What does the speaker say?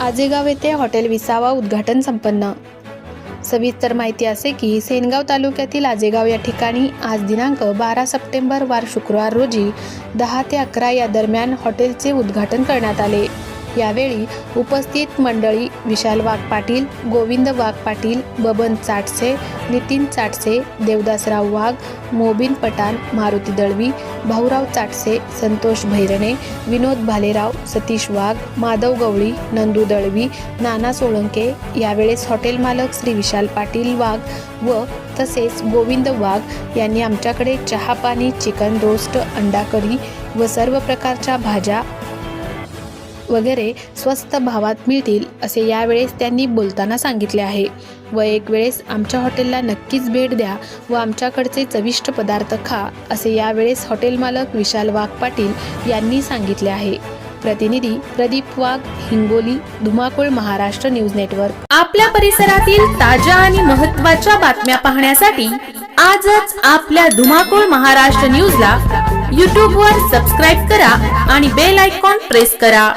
आजेगाव येथे हॉटेल विसावा उद्घाटन संपन्न. सविस्तर माहिती असे की सेनगाव तालुक्यातील आजेगाव या ठिकाणी आज दिनांक बारा सप्टेंबर वार शुक्रवार रोजी दहा ते अकरा या दरम्यान हॉटेलचे उद्घाटन करण्यात आले. यावेळी उपस्थित मंडळी विशाल वाघ पाटील गोविंद वाघ पाटील बबन चाटसे नितीन चाटसे देवदासराव वाघ मोबिन पठाण मारुती दळवी भाऊराव चाटसे संतोष भैरणे विनोद भालेराव सतीश वाघ माधव गवळी नंदू दळवी नाना सोळंके यावेळेस हॉटेल मालक श्री विशाल पाटील वाघ व तसेच गोविंद वाघ यांनी आमच्याकडे चहा पाणी चिकन रोस्ट अंडा कढी व सर्व प्रकारच्या भाज्या वगैरे स्वस्त भावात मिळतील असे यावेळेस त्यांनी बोलताना सांगितले आहे. व एक वेळेस आमच्या हॉटेलला नक्कीच भेट द्या व आमच्याकडचे चविष्ट पदार्थ खा असे यावेळेस हॉटेल मालक विशाल वाघ पाटील यांनी सांगितले आहे. प्रतिनिधी प्रदीप वाघ हिंगोली धुमाकूळ महाराष्ट्र न्यूज नेटवर्क. आपल्या परिसरातील ताज्या आणि महत्त्वाच्या बातम्या पाहण्यासाठी आजच आपल्या धुमाकूळ महाराष्ट्र न्यूजला यूट्यूबवर वर सबस्क्राईब करा आणि बेल आयकॉन प्रेस करा.